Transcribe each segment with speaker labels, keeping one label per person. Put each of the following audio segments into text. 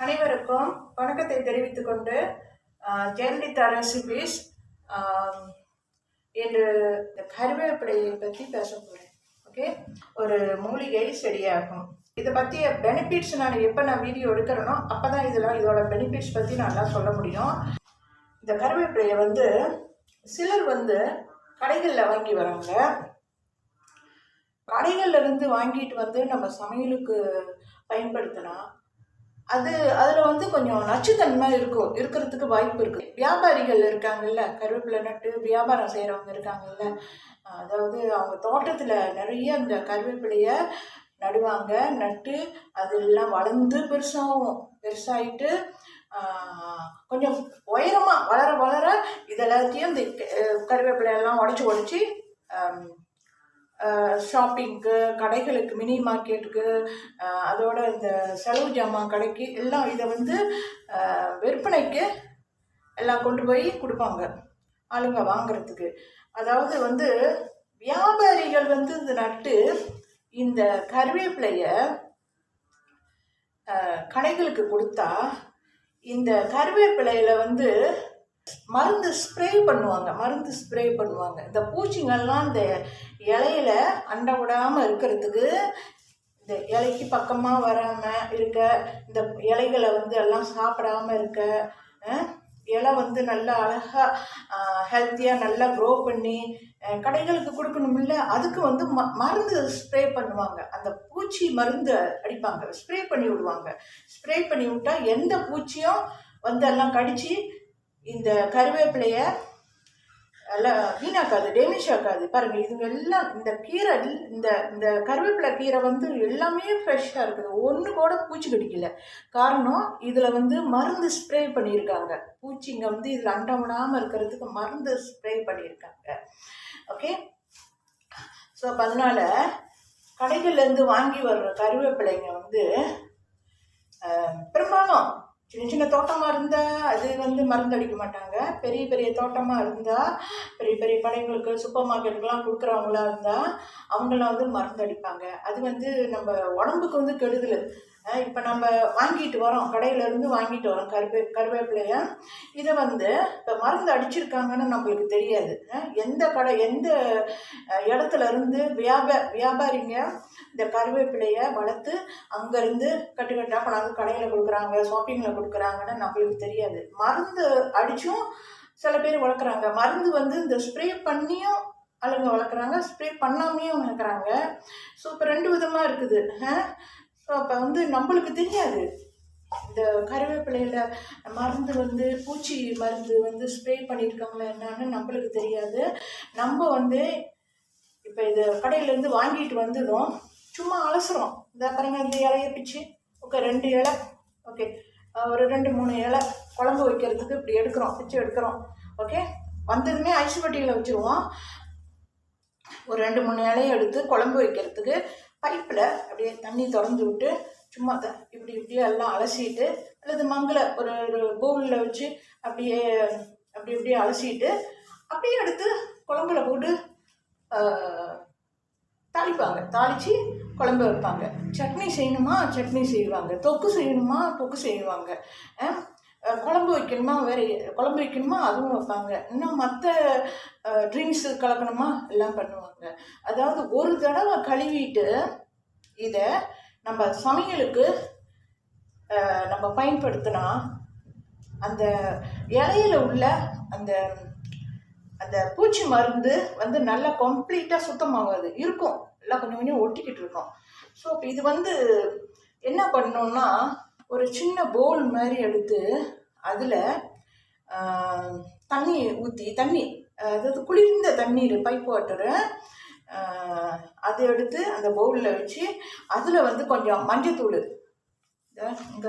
Speaker 1: அனைவருக்கும் வணக்கத்தை தெரிவித்துக் கொண்டு ஆஹ், ஜெயலலிதா ரெசிபிஸ் இந்த கருவேப்பிலையை பற்றி பேச போகிறேன் ஓகே ஒரு மூலிகை செடியாகும். இதை பற்றிய பெனிஃபிட்ஸ் நான் எப்போ நான் வீடியோ எடுக்கிறேனோ அப்போ தான் இதெல்லாம் இதோட பெனிஃபிட்ஸ் பற்றி நல்லா சொல்ல முடியும். இந்த கருவேப்பிலையை வந்து சிலர் வந்து கடைகளில் வாங்கி வராங்க. கடைகள்லேருந்து வாங்கிட்டு வந்து நம்ம சமையலுக்கு பயன்படுத்தினா அது அதில் வந்து கொஞ்சம் நச்சுத்தன்மை இருக்கும் இருக்கிறதுக்கு வாய்ப்பு இருக்குது வியாபாரிகள் இருக்காங்கல்ல கருவேப்பிலை நட்டு வியாபாரம் செய்கிறவங்க இருக்காங்கல்ல அதாவது அவங்க தோட்டத்தில் நிறைய அந்த கருவேப்பிலையை நடுவாங்க நட்டு அதெல்லாம் வளர்ந்து பெருசாகும் பெருசாயிட்டு கொஞ்சம் உயரமாக வளர வளர இதெல்லாத்தையும் இந்த கருவேப்பிலையெல்லாம் உடச்சி உடச்சி ஷாப்பிங்க்கு கடைகளுக்கு மினி மார்க்கெட்டுக்கு அதோட இந்த செலவு ஜாமான் கடைக்கு எல்லாம் இதை வந்து விற்பனைக்கு எல்லாம் கொண்டு போய் கொடுப்பாங்க ஆளுங்க வாங்குறதுக்கு. அதாவது வந்து வியாபாரிகள் வந்து இந்த நட்டு இந்த கருவேப்பிலைய கடைகளுக்கு கொடுத்தா இந்த கருவேப்பிலையில் வந்து மருந்து ஸ்ப்ரே பண்ணுவாங்க மருந்து ஸ்ப்ரே பண்ணுவாங்க. இந்த பூச்சிங்கள்லாம் இந்த இலையில அண்டை விடாமல் இருக்கிறதுக்கு இந்த இலைக்கு பக்கமாக வராமல் இருக்க இந்த இலைகளை வந்து எல்லாம் சாப்பிடாம இருக்க இலை வந்து நல்லா அழகாக ஹெல்த்தியாக நல்லா க்ரோ பண்ணி கடைகளுக்கு கொடுக்கணுமில்ல அதுக்கு வந்து ம மருந்து ஸ்ப்ரே பண்ணுவாங்க. அந்த பூச்சி மருந்து அடிப்பாங்க. ஸ்ப்ரே பண்ணி விடுவாங்க. ஸ்ப்ரே பண்ணி விட்டால் எந்த பூச்சியும் வந்து எல்லாம் கடிச்சு இந்த கருவேப்பிலைய எல்லாம் வீணாக்காது டேமேஜ் ஆக்காது. பாருங்க இதுங்க எல்லாம் இந்த கீரை இந்த இந்த கருவேப்பிலை கீரை வந்து எல்லாமே ஃப்ரெஷ்ஷாக இருக்குது. ஒன்று கூட பூச்சி கடிக்கல. காரணம் இதில் வந்து மருந்து ஸ்ப்ரே பண்ணியிருக்காங்க. பூச்சிங்க வந்து இதில் அண்டமிடாமல் இருக்கிறதுக்கு மருந்து ஸ்ப்ரே பண்ணியிருக்காங்க. ஓகே ஸோ அப்போ அதனால் கடைகள்லேருந்து வாங்கி வர்ற கருவேப்பிலைங்க வந்து பெரும்பாலும் சின்ன சின்ன தோட்டமாக இருந்தால் அது வந்து மருந்து அடிக்க மாட்டாங்க. பெரிய பெரிய தோட்டமாக இருந்தால் பெரிய பெரிய கடைகளுக்கு சூப்பர் மார்க்கெட்டுக்கெலாம் கொடுக்குறவங்களா இருந்தால் அவங்களாம் வந்து மருந்து அடிப்பாங்க. அது வந்து நம்ம உடம்புக்கு வந்து கெடுதல். இப்போ நம்ம வாங்கிட்டு வரோம். கடையிலேருந்து வாங்கிட்டு வரோம். கருவே கருவேப்பிலைய. இதை வந்து இப்போ மருந்து அடிச்சிருக்காங்கன்னு நம்மளுக்கு தெரியாது. எந்த கடை எந்த இடத்துல இருந்து வியாபா வியாபாரிங்க இந்த கருவேப்பிலையை வளர்த்து அங்கேருந்து கட்டுக்கட்டாக கொண்டாந்து கடையில் கொடுக்குறாங்க ஷாப்பிங்கில் கொடுக்குறாங்கன்னு நம்மளுக்கு தெரியாது. மருந்து அடித்தும் சில பேர் வளர்க்குறாங்க. மருந்து வந்து இந்த ஸ்ப்ரே பண்ணியும் ஆளுங்க வளர்க்குறாங்க ஸ்ப்ரே பண்ணாமையும் வளர்க்குறாங்க. ஸோ இப்போ ரெண்டு விதமாக இருக்குது. ஸோ அப்போ வந்து நம்மளுக்கு தெரியாது. இந்த கருவேப்பிலையில் மருந்து வந்து பூச்சி மருந்து வந்து ஸ்ப்ரே பண்ணியிருக்காங்களா என்னன்னு நம்மளுக்கு தெரியாது. நம்ம வந்து இப்போ இது கடையிலேருந்து வாங்கிட்டு வந்ததும் சும்மா அலசுறோம். இந்த பாருங்க இந்த இலையை பிச்சு. ஓகே ரெண்டு இலை. ஓகே. ஒரு ரெண்டு மூணு இலை. குழம்பு வைக்கிறதுக்கு இப்படி எடுக்கிறோம். பிச்சு எடுக்கிறோம். ஓகே? வந்ததுமே ஐஸ் வட்டியில் வச்சுருவோம். ஒரு ரெண்டு மூணு இலையை எடுத்து குழம்பு வைக்கிறதுக்கு பைப்பில் அப்படியே தண்ணி திறந்து விட்டு சும்மா த இப்படி இப்படியே எல்லாம் அலசிட்டு அல்லது மங்கள ஒரு ஒரு பவுலில் வச்சு அப்படியே அப்படி இப்படியே அலசிட்டு அப்படியே எடுத்து குழம்புல போட்டு தாளிப்பாங்க. தாளித்து குழம்பு வைப்பாங்க. சட்னி செய்யணுமா? சட்னி செய்வாங்க. தொக்கு செய்யணுமா? தொக்கு செய்வாங்க. குழம்பு வைக்கணுமா? வேறு குழம்பு வைக்கணுமா? அதுவும் வைப்பாங்க. இன்னும் மற்ற ட்ரிங்க்ஸு கலக்கணுமா? எல்லாம் பண்ணுவாங்க. அதாவது ஒரு தடவை கழுவிட்டு இதை நம்ம சமையலுக்கு நம்ம பயன்படுத்தினா அந்த இலையில உள்ள அந்த அந்த பூச்சி மருந்து வந்து நல்லா கம்ப்ளீட்டாக சுத்தமாகாது. இருக்கும். எல்லாம் கொஞ்சம் கொஞ்சம் ஒட்டிக்கிட்டு இருக்கும். ஸோ இப்போ இது வந்து என்ன பண்ணோம்னா ஒரு சின்ன பவுல் மாதிரி எடுத்து அதில் தண்ணி ஊற்றி தண்ணி அதாவது குளிர்ந்த தண்ணீர் பைப் வாட்டரு அதை எடுத்து அந்த பவுலில் வச்சு அதில் வந்து கொஞ்சம் மஞ்சத்தூள். இந்த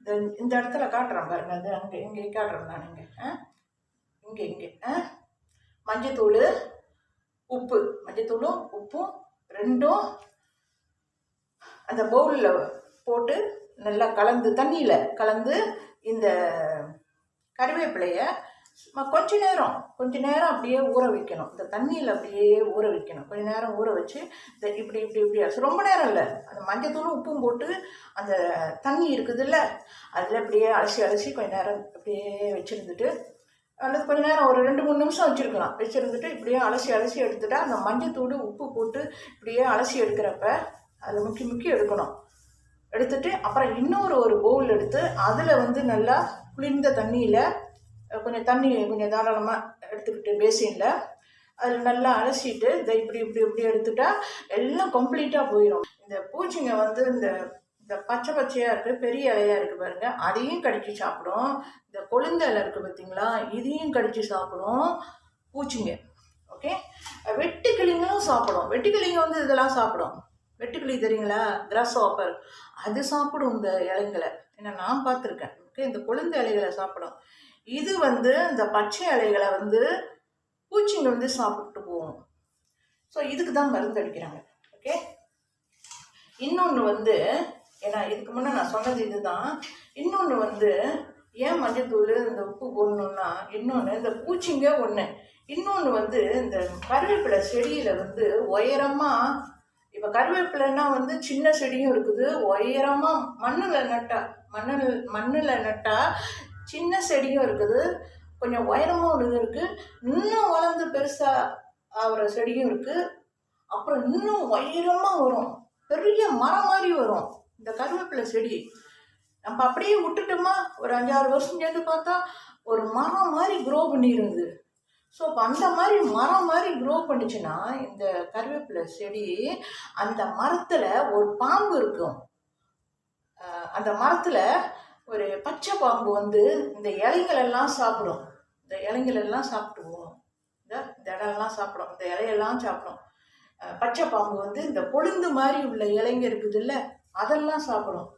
Speaker 1: இந்த இந்த இடத்துல காட்டுறேன் பாருங்க அது அங்கே இங்கே காட்டுறேன் நான் இங்கே ஆ இங்கே இங்கே ஆ. மஞ்சத்தூள் உப்பு மஞ்சத்தூளும் உப்பும் ரெண்டும் அந்த பவுலில் போட்டு நல்லா கலந்து தண்ணியில் கலந்து இந்த கருவேப்பிலையை ம- கொஞ்ச நேரம் கொஞ்ச நேரம் அப்படியே ஊற வைக்கணும். இந்த தண்ணியில் அப்படியே ஊற வைக்கணும். கொஞ்ச நேரம் ஊற வச்சு இந்த இப்படி இப்படி இப்படி அலசி- ரொம்ப நேரம் இல்லை. அந்த மஞ்சத்தூளும் உப்பும் போட்டு அந்த தண்ணி இருக்குதுல்ல அதில் அப்படியே அலசி அலசி கொஞ்ச நேரம் அப்படியே வச்சுருந்துட்டு அல்லது கொஞ்ச நேரம் ஒரு ரெண்டு மூணு நிமிஷம் வச்சுருக்கலாம். வச்சுருந்துட்டு இப்படியே அலசி அலசி எடுத்துட்டா அந்த மஞ்சத்தூடு உப்பு போட்டு இப்படியே அலசி எடுக்கிறப்ப அதை முக்கி முக்கி எடுக்கணும். எடுத்துட்டு அப்புறம் இன்னொரு ஒரு பவுல் எடுத்து அதில் வந்து நல்லா குளிர்ந்த தண்ணியில் கொஞ்சம் தண்ணி கொஞ்சம் தாராளமாக எடுத்துக்கிட்டு பேசினில் அதில் நல்லா அலசிட்டு இதை இப்படி இப்படி இப்படி எடுத்துட்டா எல்லாம் கம்ப்ளீட்டாக போயிடும் இந்த பூச்சிங்க வந்து இந்த இந்த பச்சை பச்சையாக இருக்குது பெரிய இலையாக இருக்குது பாருங்கள் அதையும் கடிச்சு சாப்பிடும். இந்த கொழுந்த இலை இருக்குது பார்த்தீங்களா இதையும் கடிச்சு சாப்பிடும் பூச்சிங்க. ஓகே வெட்டுக்கிளிங்களும் சாப்பிடும். வெட்டுக்கிளிங்க வந்து இதெல்லாம் சாப்பிடும். வெட்டுக்கிளி தெரியுங்களா? கிராஸ் ஆப்பர் அது சாப்பிடும் இந்த இலைங்களை. ஏன்னா நான் பார்த்துருக்கேன். ஓகே இந்த கொழுந்த இலைகளை சாப்பிடும். இது வந்து இந்த பச்சை இலைகளை வந்து பூச்சிங்க வந்து சாப்பிட்டு போகும். ஸோ இதுக்கு தான் மருந்து அடிக்கிறாங்க. ஓகே இன்னொன்று வந்து ஏன்னா இதுக்கு முன்னே நான் சொன்னது இதுதான். இன்னொன்று வந்து ஏன் மஞ்சத்தூள் இந்த உப்பு போடணுன்னா இன்னொன்று இந்த பூச்சிங்க ஒன்று இன்னொன்று வந்து இந்த கருவேப்பிலை செடியில் வந்து உயரமாக இப்போ கருவேப்பிலைன்னா வந்து சின்ன செடியும் இருக்குது. உயரமாக மண்ணில் நட்டா மண்ணில் மண்ணில் நட்டா சின்ன செடியும் இருக்குது. கொஞ்சம் உயரமாக உள்ளது இருக்குது இன்னும் வளர்ந்து பெருசாக ஆகிற செடியும் இருக்குது அப்புறம் இன்னும் உயரமாக வரும். பெரிய மரம் மாதிரி வரும் இந்த கருவேப்பிலை செடி. நம்ம அப்படியே விட்டுட்டோமா? ஒரு அஞ்சாறு வருஷம் சேர்ந்து பார்த்தா ஒரு மரம் மாதிரி குரோ பண்ணிடுது ஸோ அப்போ அந்த மாதிரி மரம் மாதிரி க்ரோ பண்ணுச்சுன்னா இந்த கருவேப்பிலை செடி அந்த மரத்தில் ஒரு பாம்பு இருக்கும். அந்த மரத்தில் ஒரு பச்சை பாம்பு வந்து இந்த இலைகளெல்லாம் சாப்பிடும். இந்த இலைங்களெல்லாம் சாப்பிடுவோம். இந்த திடெல்லாம் இடம்லாம் சாப்பிடும். இந்த இலையெல்லாம் சாப்பிடும். பச்சை பாம்பு வந்து இந்த கொழுந்து மாதிரி உள்ள இலைங்க இருக்குது இல்லை அதெல்லாம் சாப்பிடும்.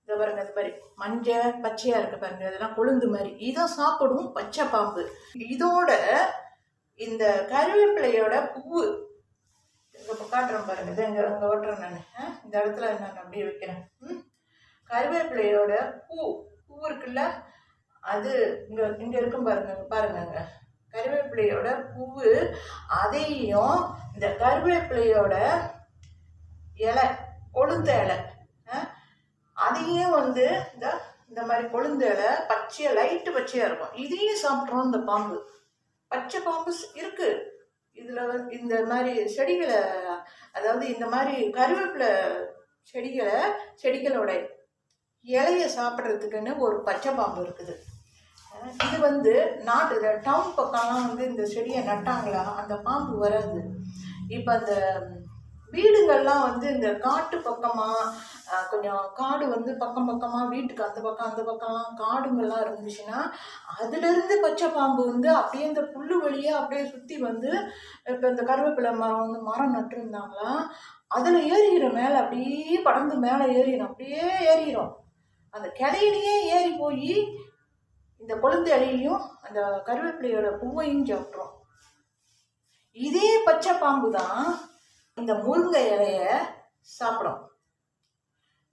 Speaker 1: இந்த பாருங்க இது மாதிரி மஞ்சள் பச்சையாக இருக்கு பாருங்க இதெல்லாம் கொழுந்து மாதிரி. இதை சாப்பிடும் பச்சை பாம்பு. இதோட இந்த கருவேப்பிலையோட பூவு. இங்கே இப்போ காட்டுறேன் பாருங்க. இதை இங்கே இங்கே ஓட்டுறேன் நான். இந்த இடத்துல நான் அப்படியே வைக்கிறேன். ம்? கருவேப்பிலையோட பூ. பூ இருக்குல்ல? அது இங்கே இங்கே இருக்கும் பாருங்க பாருங்கங்க கருவேப்பிலையோட பூவு. அதையும் இந்த கருவேப்பிலையோட இலை கொழுந்த இலை. ஆ, அதையும் வந்து இந்த இந்த மாதிரி கொழுந்த இலை பச்சையாக லைட்டு பச்சையாக இருக்கும். இதையும் சாப்பிட்றோம் இந்த பாம்பு. பச்சை பாம்பு இருக்கு. இதில் வந்து இந்த மாதிரி செடிகளை அதாவது இந்த மாதிரி கருவேப்பிலை செடிகளை செடிகளோட இலைய சாப்பிட்றதுக்குன்னு ஒரு பச்சை பாம்பு இருக்குது. இது வந்து நாட்டு டவுன் பக்கம்லாம் வந்து இந்த செடியை நட்டாங்களா அந்த பாம்பு வராது. இப்போ அந்த வீடுங்கள்லாம் வந்து இந்த காட்டு பக்கமாக கொஞ்சம் காடு வந்து பக்கம் பக்கமாக வீட்டுக்கு அந்த பக்கம் அந்த பக்கம்லாம் காடுங்கள்லாம் இருந்துச்சுன்னா அதுலேருந்து பச்சை பாம்பு வந்து அப்படியே இந்த புல்லு வழியாக அப்படியே சுற்றி வந்து இப்போ இந்த கருவேப்பிலை மரம் வந்து மரம் நட்டுருந்தாங்களா அதில் ஏறிடும் மேலே அப்படியே படந்து மேலே ஏறிடும் அப்படியே ஏறிடும். அந்த கிளையிலேயே ஏறி போய் இந்த கொழுந்து இலையையும் அந்த கருவேப்பிலையோட பூவையும் சாப்பிட்றோம் இதே பச்சை பாம்பு தான் இந்த முருங்கை இலைய சாப்பிடும்.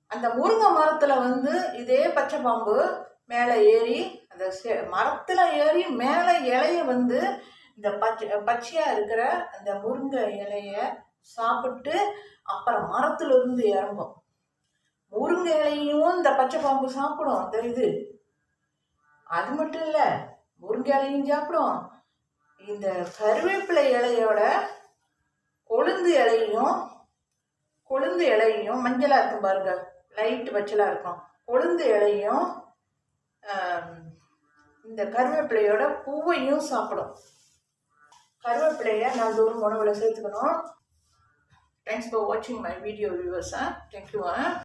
Speaker 1: அந்த முருங்கை மரத்துல வந்து இதே பச்சை பாம்பு மேலே ஏறி அந்த செ- மரத்துல ஏறி மேலே இலைய வந்து இந்த பச்சை பச்சையா இருக்கிற அந்த முருங்கை இலைய சாப்பிட்டு அப்புறம் மரத்துல இருந்து இறங்கும். முருங்கை இலையும் இந்த பச்சை பாம்பு சாப்பிடும். அந்த இது. அது மட்டும் இல்லை முருங்கை இலையும் சாப்பிடும். இந்த கருவேப்பிலை இலையோட கொழுந்து இலையும் கொழுந்து இலையும் மஞ்சளாக இருக்கும் பாருங்க லைட் பச்சலாக இருக்கும். கொழுந்து இலையும் இந்த கருவேப்பிலையோட பூவையும் சாப்பிடும். கருவேப்பிலையை நான் தூரம் உணவில் சேர்த்துக்கணும். தேங்க்ஸ் ஃபார் வாட்சிங் my video viewers thank you